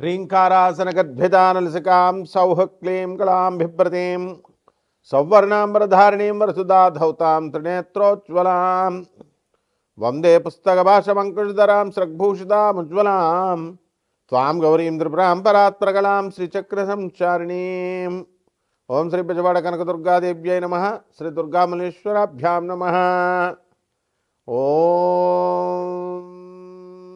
ह्रीङ्कारासनगद्भिदानलसिकां सौः क्लीं कलां बिभ्रतीं, सौवर्णाम्बरधारिणीं वरसुधा धौतां त्रिनेत्रोज्ज्वलां, वंदे पुस्तकभाषमङ्कुशधरां सृग्भूषितामुज्ज्वलां त्वां गौरीं त्रिपुरां परात्प्रगलां श्रीचक्रसंचारिणीम्। ॐ श्रीपचवाडकनकदुर्गादेव्यै नमः श्रीदुर्गामलेश्वराभ्यां नमः। ओ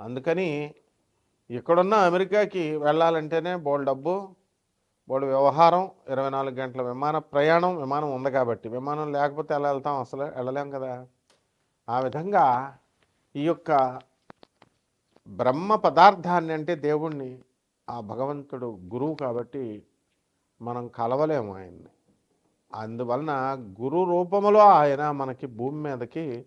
అందుకని ఇక్కడున్న అమెరికాకి వెళ్ళాలంటేనే బోల్ డబ్బు బోల్ వ్యవహారం ఇరవై నాలుగు గంటల విమాన ప్రయాణం విమానం ఉంది కాబట్టి. విమానం లేకపోతే ఎలా వెళ్తాం? అసలు వెళ్ళలేం కదా. ఆ విధంగా ఈ యొక్క బ్రహ్మ పదార్థాన్ని అంటే దేవుణ్ణి ఆ భగవంతుడు గురువు కాబట్టి మనం కలవలేము ఆయన్ని. అందువలన గురు రూపములో ఆయన మనకి భూమి మీదకి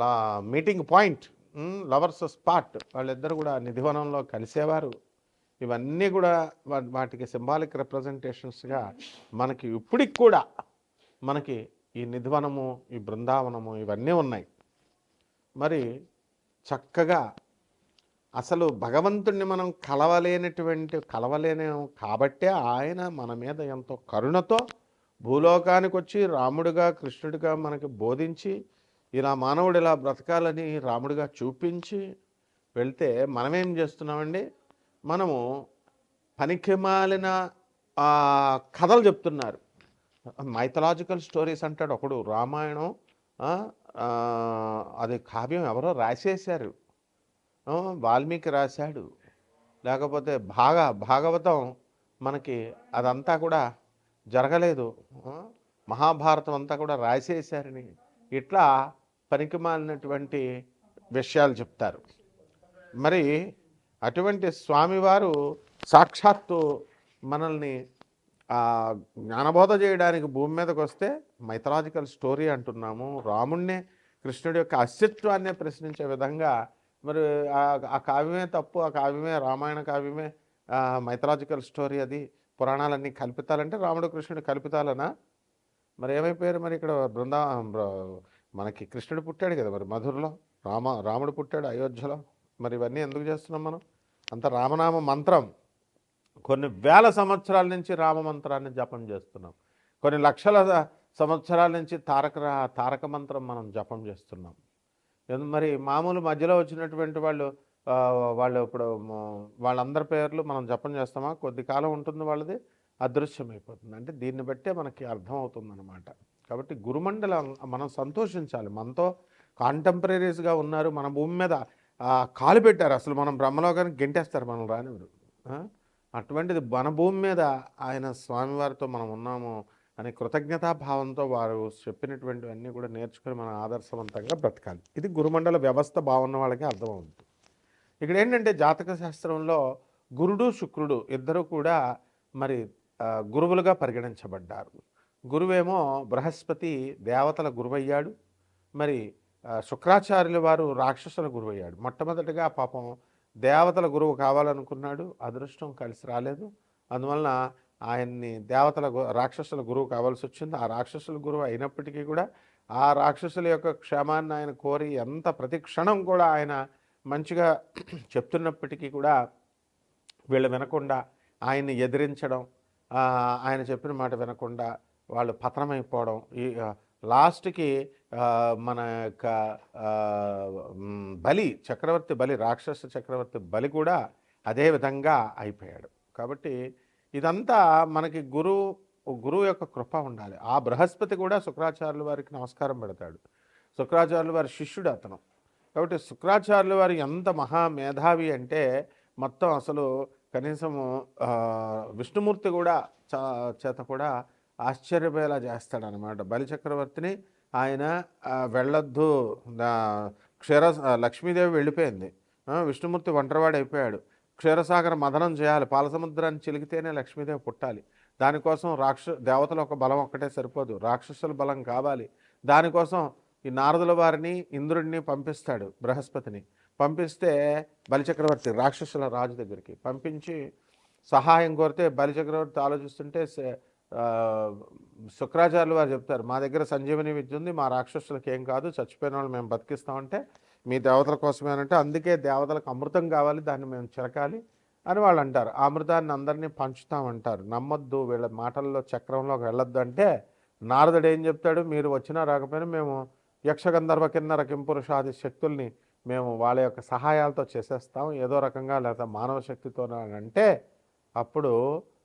లా మీటింగ్ పాయింట్ లవర్స్ స్పాట్ వాళ్ళిద్దరు కూడా నిధివనంలో కలిసేవారు. ఇవన్నీ కూడా వాటికి సింబాలిక్ రిప్రజెంటేషన్స్గా మనకి ఇప్పటికి కూడా మనకి ఈ నిధివనము ఈ బృందావనము ఇవన్నీ ఉన్నాయి. మరి చక్కగా అసలు భగవంతుణ్ణి మనం కలవలేనటువంటి కలవలేని కాబట్టే ఆయన మన మీద ఎంతో కరుణతో భూలోకానికి వచ్చి రాముడిగా కృష్ణుడిగా మనకి బోధించి ఇలా మానవుడు ఇలా బ్రతకాలని రాముడిగా చూపించి వెళ్తే మనమేం చేస్తున్నామండి? మనము పనికిమాలిన కథలు చెప్తున్నారు. మైథలాజికల్ స్టోరీస్ అంటాడు ఒకడు రామాయణం అది కావ్యం ఎవరో రాసేశారు. వాల్మీకి రాశాడు. లేకపోతే భాగ భాగవతం మనకి అదంతా కూడా జరగలేదు. మహాభారతం అంతా కూడా రాసేశారని. ఇట్లా పనికిమాలినటువంటి విషయాలు చెప్తారు. మరి అటువంటి స్వామివారు సాక్షాత్తు మనల్ని జ్ఞానబోధ చేయడానికి భూమి మీదకి వస్తే మైథలాజికల్ స్టోరీ అంటున్నాము. రాముణ్ణే కృష్ణుడి యొక్క అస్తిత్వాన్నే ప్రశ్నించే విధంగా మరి ఆ- కావ్యమే తప్పు ఆ కావ్యమే రామాయణ కావ్యమే మైథలాజికల్ స్టోరీ అది. పురాణాలన్నీ కల్పితాలంటే రాముడు కృష్ణుడు కల్పితాలనా? మరి ఏమైపోయారు మరి ఇక్కడ బృందా బ్ర- మనకి కృష్ణుడు పుట్టాడు కదా మరి మధురలో? రామ రాముడు పుట్టాడు అయోధ్యలో. మరి ఇవన్నీ ఎందుకు చేస్తున్నాం మనం? అంత రామనామ మంత్రం. కొన్ని వేల సంవత్సరాల నుంచి రామ మంత్రాన్ని జపం చేస్తున్నాం. కొన్ని లక్షల సంవత్సరాల నుంచి తారక రా- తారక మంత్రం మనం జపం చేస్తున్నాం. ఎందు- మరి మామూలు మధ్యలో వచ్చినటువంటి వాళ్ళు వాళ్ళు ఇప్పుడు వాళ్ళందరి పేర్లు మనం జపం చేస్తామా? కొద్ది కాలం ఉంటుంది వాళ్ళది. అదృశ్యమైపోతుంది. అంటే దీన్ని బట్టే మనకి అర్థమవుతుందన్నమాట. కాబట్టి గురుమండలం మనం సంతోషించాలి. మనతో కాంటెంపరీస్గా ఉన్నారు. మన భూమి మీద కాలు పెట్టారు. అసలు మనం బ్రహ్మలోకానికి గెంటేస్తారు మనం రానివారు అటువంటిది మన భూమి మీద ఆయన స్వామివారితో మనం ఉన్నాము అనే కృతజ్ఞతాభావంతో వారు చెప్పినటువంటివన్నీ కూడా నేర్చుకొని మన ఆదర్శవంతంగా బ్రతకాలి. ఇది గురుమండల వ్యవస్థ బాగున్న వాళ్ళకి అర్థమవుతుంది. ఇక్కడ ఏంటంటే జాతక శాస్త్రంలో గురుడు శుక్రుడు ఇద్దరు కూడా మరి గురువులుగా పరిగణించబడ్డారు. గురువేమో బృహస్పతి దేవతల గురువయ్యాడు. మరి శుక్రాచార్యుల వారు రాక్షసుల గురువయ్యాడు. మొట్టమొదటిగా పాపం దేవతల గురువు కావాలనుకున్నాడు. అదృష్టం కలిసి రాలేదు. అందువలన ఆయన్ని దేవతల గు- రాక్షసుల గురువు కావాల్సి వచ్చింది. ఆ రాక్షసుల గురువు అయినప్పటికీ కూడా ఆ రాక్షసుల యొక్క క్షేమాన్ని ఆయన కోరి ఎంత ప్రతి క్షణం కూడా ఆయన మంచిగా చెప్తున్నప్పటికీ కూడా వీళ్ళు వినకుండా ఆయన్ని ఎదిరించడం ఆయన చెప్పిన మాట వినకుండా వాళ్ళు పతనమైపోవడం ఈ లాస్ట్కి మన యొక్క బలి చక్రవర్తి బలి రాక్షస చక్రవర్తి బలి కూడా అదే విధంగా అయిపోయాడు. కాబట్టి ఇదంతా మనకి గురువు గురువు యొక్క కృప ఉండాలి. ఆ బృహస్పతి కూడా శుక్రాచార్యుల వారికి నమస్కారం పెడతాడు. శుక్రాచార్యుల వారి శిష్యుడు అతను. కాబట్టి శుక్రాచార్యుల వారు ఎంత మహా మేధావి అంటే మొత్తం అసలు కనీసము విష్ణుమూర్తి కూడా చా- చేత కూడా ఆశ్చర్యపోయేలా చేస్తాడనమాట. బలిచక్రవర్తిని ఆయన వెళ్ళొద్దు. క్షీర లక్ష్మీదేవి వెళ్ళిపోయింది. విష్ణుమూర్తి ఒంటరివాడు అయిపోయాడు క్షీరసాగర మదనం చేయాలి. పాలసముద్రాన్ని చిలికితేనే లక్ష్మీదేవి పుట్టాలి. దానికోసం రాక్ష దేవతల ఒక బలం ఒక్కటే సరిపోదు. రాక్షసుల బలం కావాలి. దానికోసం ఈ నారదుల వారిని ఇంద్రుడిని పంపిస్తాడు బృహస్పతిని. పంపిస్తే బలిచక్రవర్తి రాక్షసుల రాజు దగ్గరికి పంపించి సహాయం కోరితే బలిచక్రవర్తి ఆలోచిస్తుంటే శుక్రాచార్యులు వారు చెప్తారు మా దగ్గర సంజీవని విద్య ఉంది మా రాక్షసులకు ఏం కాదు చచ్చిపోయిన వాళ్ళు మేము బతికిస్తామంటే మీ దేవతల కోసమేనంటే అందుకే దేవతలకు అమృతం కావాలి దాన్ని మేము చిరకాలి అని వాళ్ళు అంటారు. ఆ అమృతాన్ని అందరినీ పంచుతామంటారు. నమ్మొద్దు వీళ్ళ మాటల్లో చక్రంలోకి వెళ్ళొద్దు అంటే నారదుడు ఏం చెప్తాడు మీరు వచ్చినా రాకపోయినా మేము యక్షగంధర్వ కిన్నర కింపురుషాది శక్తుల్ని మేము వాళ్ళ యొక్క సహాయాలతో చేసేస్తాం ఏదో రకంగా లేదా మానవ శక్తితో అంటే అప్పుడు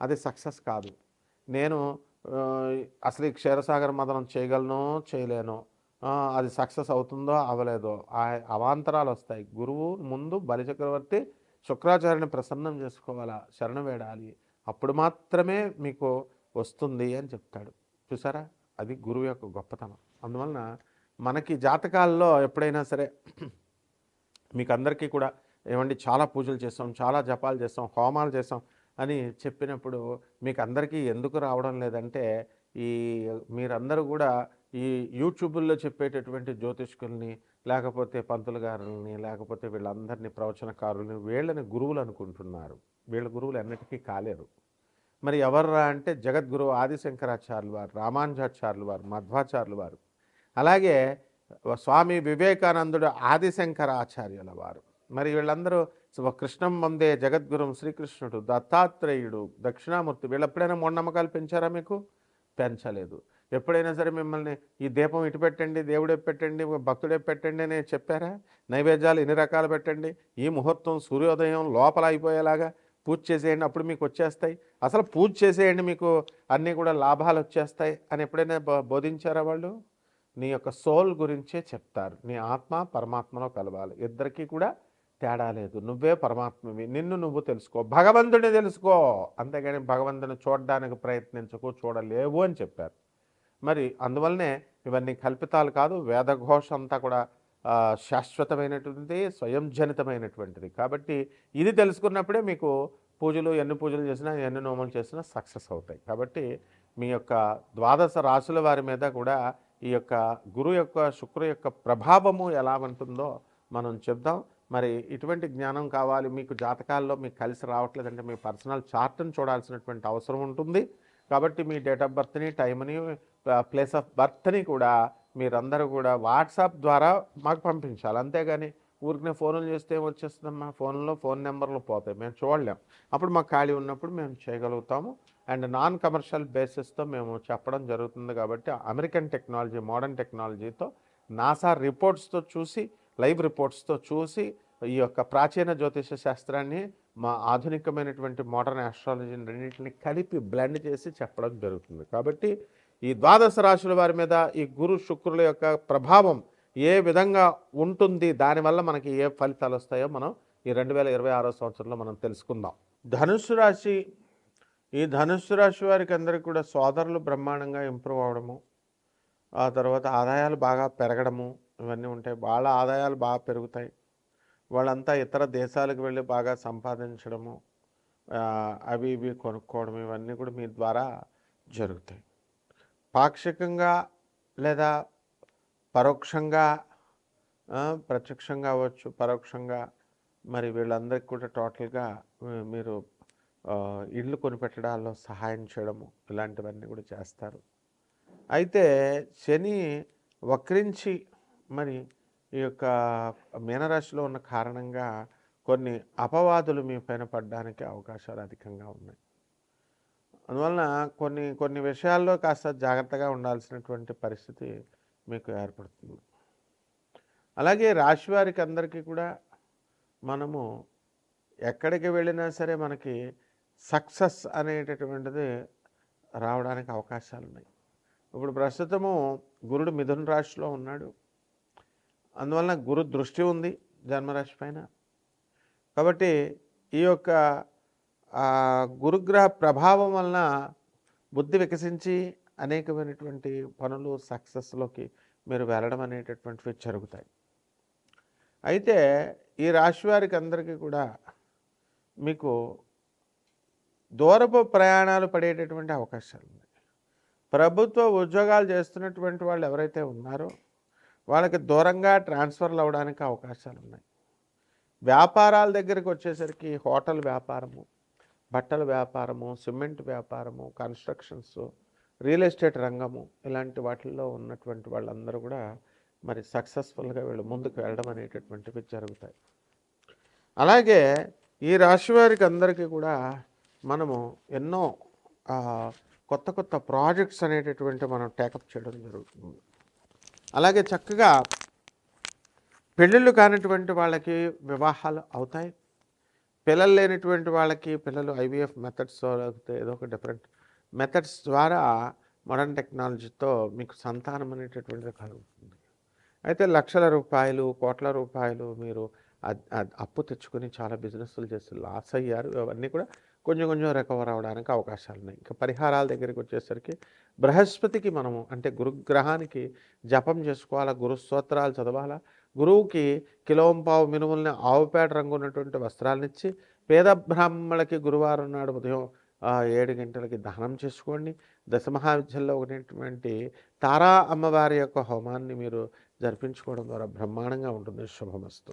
అది సక్సెస్ కాదు. నేను అసలు ఈ క్షీరసాగర మదనం చేయగలను చేయలేను అది సక్సెస్ అవుతుందో అవ్వలేదో ఆ అవాంతరాలు వస్తాయి. గురువు ముందు బలిచక్రవర్తి శుక్రాచార్యుని ప్రసన్నం చేసుకోవాలా? శరణ వేడాలి. అప్పుడు మాత్రమే మీకు వస్తుంది అని చెప్తాడు. చూసారా? అది గురువు యొక్క గొప్పతనం. అందువలన మనకి జాతకాల్లో ఎప్పుడైనా సరే మీకు అందరికీ కూడా ఏమండి చాలా పూజలు చేస్తాం చాలా జపాలు చేస్తాం హోమాలు చేస్తాం. అని చెప్పినప్పుడు మీకు అందరికీ ఎందుకు రావడం లేదంటే ఈ మీరందరూ కూడా ఈ యూట్యూబుల్లో చెప్పేటటువంటి జ్యోతిష్కుల్ని లేకపోతే పంతులు గారుల్ని లేకపోతే వీళ్ళందరినీ ప్రవచనకారుల్ని వీళ్ళని గురువులు అనుకుంటున్నారు. వీళ్ళ గురువులు ఎన్నటికీ కాలేరు. మరి ఎవర్రా అంటే జగద్గురువు ఆదిశంకరాచార్యులు వారు రామానుజాచార్యులు వారు మధ్వాచార్యులు వారు. అలాగే స్వామి వివేకానందుడు ఆదిశంకరాచార్యుల వారు. మరి వీళ్ళందరూ కృష్ణం వందే జగద్గురుం శ్రీకృష్ణుడు దత్తాత్రేయుడు దక్షిణామూర్తి. వీళ్ళు ఎప్పుడైనా మూఢనమ్మకాలు పెంచారా మీకు? పెంచలేదు. ఎప్పుడైనా సరే మిమ్మల్ని ఈ దీపం ఇటు పెట్టండి దేవుడే పెట్టండి భక్తుడే పెట్టండి అని చెప్పారా? నైవేద్యాలు ఎన్ని రకాలు పెట్టండి? ఈ ముహూర్తం సూర్యోదయం లోపల అయిపోయేలాగా పూజ చేసేయండి అప్పుడు మీకు వచ్చేస్తాయి. అసలు పూజ చేసేయండి మీకు అన్నీ కూడా లాభాలు వచ్చేస్తాయి అని ఎప్పుడైనా బో- బోధించారా వాళ్ళు? నీ యొక్క సోల్ గురించే చెప్తారు. నీ ఆత్మ పరమాత్మలో కలవాలి. ఇద్దరికీ కూడా తేడా లేదు. నువ్వే పరమాత్మవి. నిన్ను నువ్వు తెలుసుకో. భగవంతుడిని తెలుసుకో. అంతేగాని భగవంతుని చూడడానికి ప్రయత్నించకు చూడలేవు అని చెప్పారు. మరి అందువల్లనే ఇవన్నీ కల్పితాలు కాదు వేదఘోష అంతా కూడా శాశ్వతమైనటువంటిది స్వయం జనితమైనటువంటిది కాబట్టి ఇది తెలుసుకున్నప్పుడే మీకు పూజలు ఎన్ని పూజలు చేసినా ఎన్ని నోములు చేసినా సక్సెస్ అవుతాయి. కాబట్టి మీ యొక్క ద్వాదశ రాశుల వారి మీద కూడా ఈ యొక్క గురు యొక్క శుక్రు యొక్క ప్రభావము ఎలా ఉంటుందో మనం చెప్దాం. మరి ఇటువంటి జ్ఞానం కావాలి మీకు జాతకాల్లో మీకు కలిసి రావట్లేదంటే మీ పర్సనల్ చార్ట్ని చూడాల్సినటువంటి అవసరం ఉంటుంది. కాబట్టి మీ డేట్ ఆఫ్ బర్త్ని టైంని ప్లేస్ ఆఫ్ బర్త్ని కూడా మీరందరూ కూడా వాట్సాప్ ద్వారా మాకు పంపించాలి. అంతేగాని ఊరికనే ఫోన్లు చేస్తే వచ్చేస్తుందమ్మా ఫోన్లో ఫోన్ నెంబర్లు పోతాయి. మేము చూడలేం. అప్పుడు మాకు ఖాళీ ఉన్నప్పుడు మేము చేయగలుగుతాము. అండ్ నాన్ కమర్షియల్ బేసిస్తో మేము చెప్పడం జరుగుతుంది కాబట్టి అమెరికన్ టెక్నాలజీ మోడర్న్ టెక్నాలజీతో నాసా రిపోర్ట్స్తో చూసి లైవ్ రిపోర్ట్స్తో చూసి ఈ యొక్క ప్రాచీన జ్యోతిష శాస్త్రాన్ని మా ఆధునికమైనటువంటి మోడర్న్ ఆస్ట్రాలజీని రెండింటిని కలిపి బ్లెండ్ చేసి చెప్పడం జరుగుతుంది. కాబట్టి ఈ ద్వాదశ రాశుల వారి మీద ఈ గురు శుక్రుల యొక్క ప్రభావం ఏ విధంగా ఉంటుంది దానివల్ల మనకి ఏ ఫలితాలు వస్తాయో మనం ఈ రెండు వేల ఇరవై ఆరో సంవత్సరంలో మనం తెలుసుకుందాం. ధనుసు రాశి ఈ ధనుస్సు రాశి వారికి అందరికీ కూడా సోదరులు బ్రహ్మాండంగా ఇంప్రూవ్ అవడము ఆ తర్వాత ఆదాయాలు బాగా పెరగడము ఇవన్నీ ఉంటాయి. వాళ్ళ ఆదాయాలు బాగా పెరుగుతాయి. వాళ్ళంతా ఇతర దేశాలకు వెళ్ళి బాగా సంపాదించడము అవి ఇవి కొనుక్కోవడం ఇవన్నీ కూడా మీ ద్వారా జరుగుతాయి. పాక్షికంగా లేదా పరోక్షంగా ప్రత్యక్షంగా అవ్వచ్చు పరోక్షంగా మరి వీళ్ళందరికీ కూడా టోటల్గా మీరు ఇళ్ళు కొనిపెట్టడాల్లో సహాయం చేయడము ఇలాంటివన్నీ కూడా చేస్తారు. అయితే శని వక్రించి మరి ఈ యొక్క మీనరాశిలో ఉన్న కారణంగా కొన్ని అపవాదులు మీ పైన పడడానికి అవకాశాలు అధికంగా ఉన్నాయి. అందువలన కొన్ని కొన్ని విషయాల్లో కాస్త జాగ్రత్తగా ఉండాల్సినటువంటి పరిస్థితి మీకు ఏర్పడుతుంది. అలాగే రాశి వారికి అందరికీ కూడా మనము ఎక్కడికి వెళ్ళినా సరే మనకి సక్సెస్ అనేటటువంటిది రావడానికి అవకాశాలు ఉన్నాయి ఇప్పుడు ప్రస్తుతము గురుడు మిథున రాశిలో ఉన్నాడు. అందువలన గురు దృష్టి ఉంది జన్మరాశి పైన. కాబట్టి ఈ యొక్క గురుగ్రహ ప్రభావం వలన బుద్ధి వికసించి అనేకమైనటువంటి పనులు సక్సెస్లోకి మీరు వెళ్ళడం అనేటటువంటివి జరుగుతాయి. అయితే ఈ రాశి వారికి అందరికీ కూడా మీకు దూరపు ప్రయాణాలు పడేటటువంటి అవకాశాలు ఉన్నాయి. ప్రభుత్వ ఉద్యోగాలు చేస్తున్నటువంటి వాళ్ళు ఎవరైతే ఉన్నారో వాళ్ళకి దూరంగా ట్రాన్స్ఫర్లు అవ్వడానికి అవకాశాలు ఉన్నాయి వ్యాపారాల దగ్గరికి వచ్చేసరికి హోటల్ వ్యాపారము బట్టల వ్యాపారము సిమెంట్ వ్యాపారము కన్స్ట్రక్షన్స్ రియల్ ఎస్టేట్ రంగము ఇలాంటి వాటిల్లో ఉన్నటువంటి వాళ్ళందరూ కూడా మరి సక్సెస్ఫుల్గా వీళ్ళు ముందుకు వెళ్ళడం అనేటటువంటివి జరుగుతాయి. అలాగే ఈ రాశి వారికి అందరికీ కూడా మనము ఎన్నో కొత్త కొత్త ప్రాజెక్ట్స్ అనేటటువంటి మనం టేకప్ చేయడం జరుగుతుంది. అలాగే చక్కగా పెళ్ళిళ్ళు కానిటువంటి వాళ్ళకి వివాహాలు అవుతాయి. పిల్లలు లేనటువంటి వాళ్ళకి పిల్లలు ఐవీఎఫ్ మెథడ్స్ లేకపోతే ఏదో ఒక డిఫరెంట్ మెథడ్స్ ద్వారా మోడర్న్ టెక్నాలజీతో మీకు సంతానం అనేటటువంటిది కలుగుతుంది. అయితే లక్షల రూపాయలు కోట్ల రూపాయలు మీరు అప్పు తెచ్చుకొని చాలా బిజినెస్లు చేసి లాస్ అయ్యారు. అవన్నీ కూడా కొంచెం కొంచెం రికవర్ అవడానికి అవకాశాలు ఉన్నాయి. ఇంకా పరిహారాల దగ్గరికి వచ్చేసరికి బృహస్పతికి మనము అంటే గురుగ్రహానికి జపం చేసుకోవాలా గురుస్తోత్రాలు చదవాలా గురువుకి కిలోంపావు మినుముల్ని ఆవుపేట రంగు ఉన్నటువంటి వస్త్రాలను ఇచ్చి పేద బ్రాహ్మణులకి గురువారం నాడు ఉదయం ఏడు గంటలకి దానం చేసుకోండి. దశమహావిద్యల్లో ఉన్నటువంటి తారా అమ్మవారి యొక్క హోమాన్ని మీరు జరిపించుకోవడం ద్వారా బ్రహ్మాండంగా ఉంటుంది. శుభమస్తు.